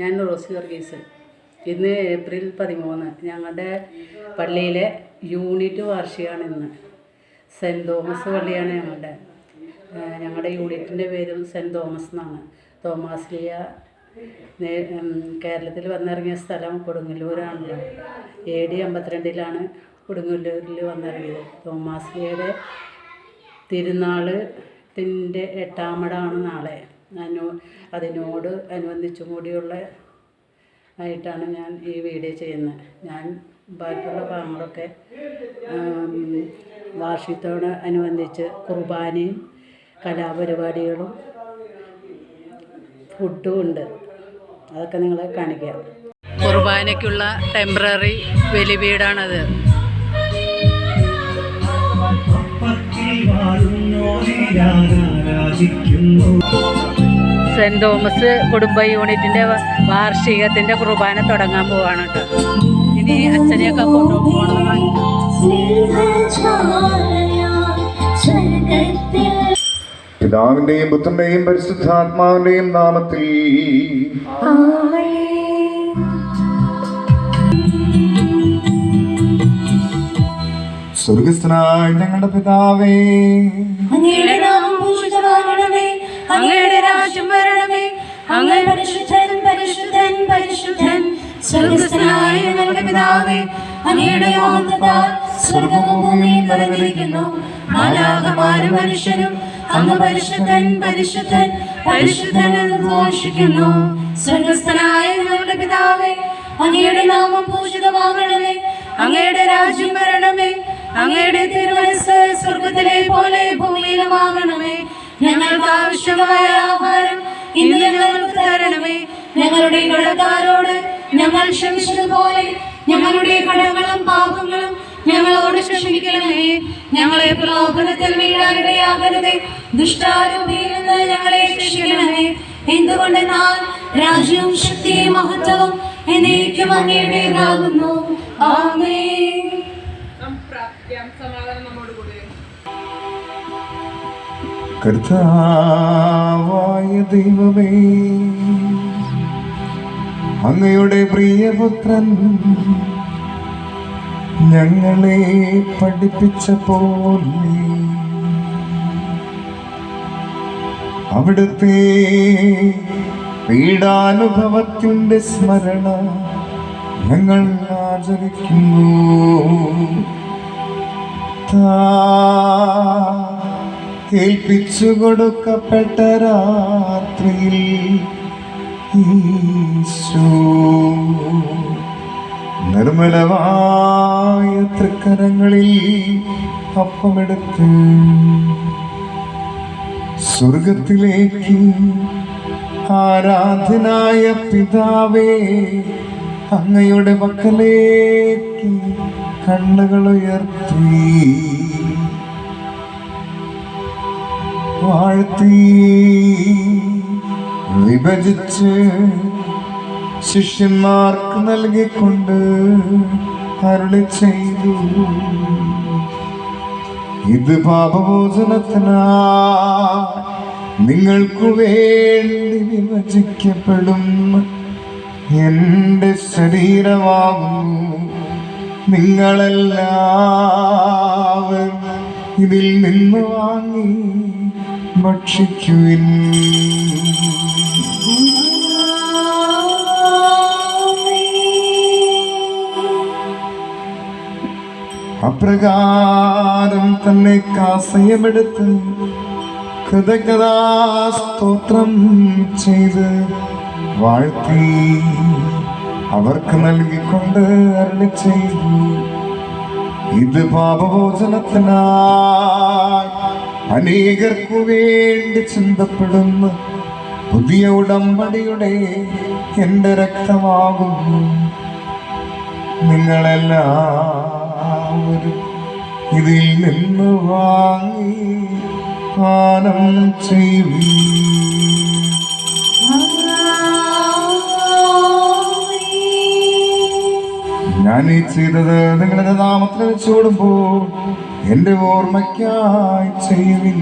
ഞാൻ റോസി വർഗീസ് ഇന്ന് ഏപ്രിൽ പതിമൂന്ന്. ഞങ്ങളുടെ പള്ളിയിലെ യൂണിറ്റ് വാർഷികമാണ് ഇന്ന്. സെന്റ് തോമസ് പള്ളിയാണ് ഞങ്ങളുടെ ഞങ്ങളുടെ യൂണിറ്റിന്റെ പേരും സെന്റ് തോമസ് എന്നാണ്. തോമസ് ലിയ കേരളത്തിൽ വന്നിറങ്ങിയ സ്ഥലം കൊടുങ്ങല്ലൂരാണല്ലോ എ ഡി അമ്പത്തിരണ്ടിലാണ് കൊടുങ്ങല്ലൂരിൽ വന്നിറങ്ങിയത്. തോമാസ് ലിയയുടെ തിരുനാളിന്റെ എട്ടാമടാണ് നാളെ. അനു അതിനോട് അനുബന്ധിച്ചും കൂടിയുള്ള ആയിട്ടാണ് ഞാൻ ഈ വീഡിയോ ചെയ്യുന്നത്. ഞാൻ ബാക്കിയുള്ള ഭാഗങ്ങളൊക്കെ ആം, വാർഷികത്തോട് അനുബന്ധിച്ച് കുർബാനയും കലാപരിപാടികളും ഫുഡും ഉണ്ട്. അതൊക്കെ നിങ്ങളെ കാണിക്കാം. കുർബാനയ്ക്കുള്ള ടെമ്പററി വെലി വീടാണത്. സെന്റ് തോമസ് കുടുംബ യൂണിറ്റിന്റെ വാർഷികത്തിന്റെ വാർഷികത്തിന്റെ കുർബാന തുടങ്ങാൻ പോവാണ് കേട്ടോ. ഇനി അച്ഛനെയൊക്കെ കൊണ്ടുപോകണം പിതാവിന്റെയും പുത്രന്റെയും പരിശുദ്ധാത്മാവിന്റെയും നാമത്തിൽ സ്വർഗസ്ഥനായ ഞങ്ങളുടെ പിതാവേ അങ്ങയുടെ രാജ്യം വരണമേ. അങ്ങ് പരിശുദ്ധൻ പരിശുദ്ധൻ പരിശുദ്ധൻ സ്വർഗസ്ഥനായ ഞങ്ങളുടെ പിതാവേ അങ്ങയുടെ യോഗ്യതാൽ സ്വർഗവും ഭൂമിയും നിറഞ്ഞിരിക്കുന്നു. മാലാകമാരും മനുഷ്യരും അങ്ങ് പരിശുദ്ധൻ പരിശുദ്ധൻ പരിശുദ്ധൻ എന്ന് ഘോഷിക്കുന്നു. സ്വർഗസ്ഥനായ ഞങ്ങളുടെ പിതാവേ അങ്ങയുടെ നാമം പൂജിതമാകണമേ. അങ്ങയുടെ രാജ്യം വരണമേ. അങ്ങയുടെ തിരുവനസ് സ്വർഗത്തിലെ പോലെ ഭൂമിയിലുമാകണമേ. ഞങ്ങൾക്ക് ആവശ്യമായ ആഹാരം ഇന്ന് ഞങ്ങൾക്ക് തരണമേ. ഞങ്ങളുടെ കടക്കാരോട് ഞങ്ങൾ ക്ഷമിച്ചതുപോലെ ഞങ്ങളുടെ കടങ്ങളും പാപങ്ങളും ഞങ്ങളോട് ക്ഷമിക്കണമേ. ഞങ്ങളെ പ്രലോഭനത്തിൽ വീഴാനിടയാകരുതേ. ദുഷ്ടാരൂപിയിൽ നിന്ന് ഞങ്ങളെ രക്ഷിക്കണമേ. എന്തുകൊണ്ടെന്നാൽ രാജ്യവും ശക്തിയും മഹത്വവും എന്നേക്കും അങ്ങയുടേതാകുന്നു ആമേ കർത്താവായ ദൈവമേ. അങ്ങയുടെ പ്രിയപുത്രൻ ഞങ്ങളെ പഠിപ്പിച്ച പോലെ അവിടുത്തെ പീഡാനുഭവത്തിന്റെ സ്മരണ ഞങ്ങൾ ആചരിക്കുന്നു. താ ഏൽപ്പിച്ചു കൊടുക്കപ്പെട്ട രാത്രിയിൽ നിർമ്മലമായ തൃക്കരങ്ങളിൽ അപ്പമെടുത്ത് സ്വർഗത്തിലേക്ക് ആരാധനായ പിതാവേ അങ്ങയുടെ മക്കളേക്ക് കണ്ണുകൾ ഉയർത്തി. വാഴ്ത്തി വിഭജിച്ച് ശിഷ്യന്മാർക്ക് നൽകിക്കൊണ്ട് അരുളി ചെയ്തു. ഇത് പാപമോചനത്തിനാ. നിങ്ങൾക്കു വേണ്ടി വിഭജിക്കപ്പെടും. എന്റെ ശരീരമാകുന്നു. നിങ്ങളെല്ലാവരും ഇതിൽ നിന്ന് വാങ്ങി ഭക്ഷിക്കുവിൻ. അപ്രകാരം തന്നെ കാസയമെടുത്ത് കൃതജ്ഞതാസ്തോത്രം ചെയ്ത് വാഴ്ത്തി അവർക്ക് നൽകിക്കൊണ്ട് അരുളി ചെയ്തു. ഇത് പാപഭോജനത്തിനായി അനേകർക്കു വേണ്ടി ചിന്തപ്പെടുന്ന. പുതിയ ഉടമ്പടിയുടെ എന്റെ രക്തമാകുന്നു. നിങ്ങളെല്ലാവരും ഇതിൽ നിന്ന് വാങ്ങി പാനം ചെയ്യുവീ. ഈ ചെയ്തത് നിങ്ങളുടെ നാമത്തിൽ വെച്ചോടുമ്പോൾ എന്റെ ഓർമ്മയ്ക്കായി ചെയ്യുവിൻ.